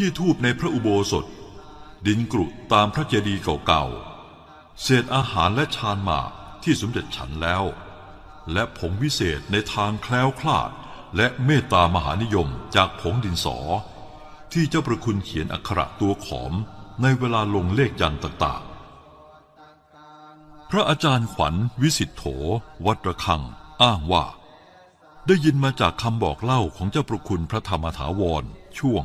ขี้ทูบในพระอุโบสถ ดินกรุตามพระเจดีย์เก่าๆ เศษอาหารและชานหมากที่สมเด็จฉันแล้ว และผงวิเศษในทางแคล้วคลาด และเมตตามหานิยมจากผงดินสอ ที่เจ้าประคุณเขียนอักขระตัวขอมในเวลาลงเลขยันต์ต่างๆ พระอาจารย์ขวัญวิสิทธโธวัดระฆัง อ้างว่า ได้ยินมาจากคำบอกเล่าของเจ้าประคุณพระธรรมถาวรช่วง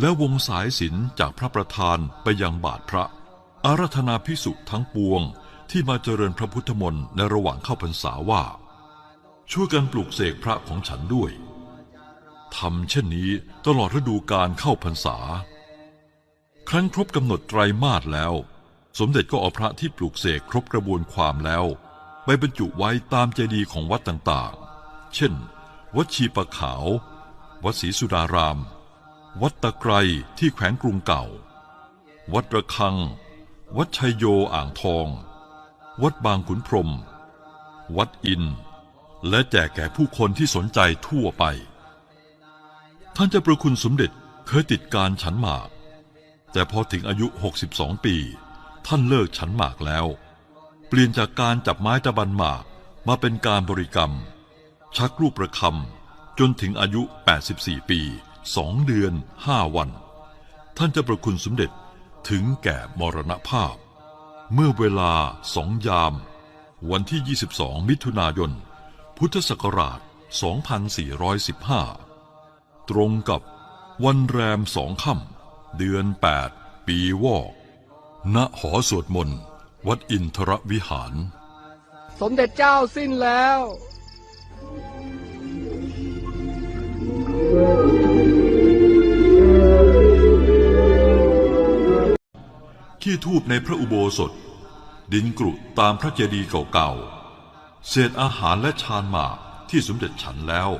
แล้ววงสายสิญจนจากพระประธานไปยังบาทพระ อารัธนาพิสุทั้งปวงที่มาเจริญพระพุทธมนต์ในระหว่างเข้าพรรษาว่า ช่วยกันปลูกเสกพระของฉันด้วยทำเช่นนี้ตลอดฤดูการเข้าพรรษา ครั้นครบกำหนดไตรมาสแล้ว สมเด็จก็เอาพระที่ปลูกเสกครบกระบวนความแล้ว ไปบรรจุไว้ตามเจดีย์ของวัดต่างๆ เช่น วัดชีปะขาว วัดศรีสุดาราม วัดตะไครที่แขวงกรุงเก่า วัดระฆัง วัดชัยโยอ่างทอง วัดบางขุนพรม วัดอิน และแจกแก่ผู้คนที่สนใจทั่วไป ท่านเจ้าประคุณสมเด็จเคยติดการฉันหมาก แต่พอถึงอายุ 62 ปี ท่านเลิกฉันหมากแล้ว เปลี่ยนจากการจับไม้ตะบันหมากมาเป็นการบริกรรม ชักรูปประคำจนถึงอายุ 84 ปี 2เดือน5วัน ท่านจ้าประคุณสมเด็จถึงแก่มรณภาพ เมื่อเวลาสองยาม วันที่ 22 มิถุนายน พุทธศักราช 2415 ตรงกับวันแรมสองค่ำเดือน 8 ปีวอก ณหอสวดมนต์ วัดอินทรวิหาร สมเด็จเจ้าสิ้นแล้ว ขี้ทูบในพระอุโบสถ ดินกรุตามพระเจดีย์เก่าๆเศษอาหารและชานหมากที่สมเด็จฉันแล้ว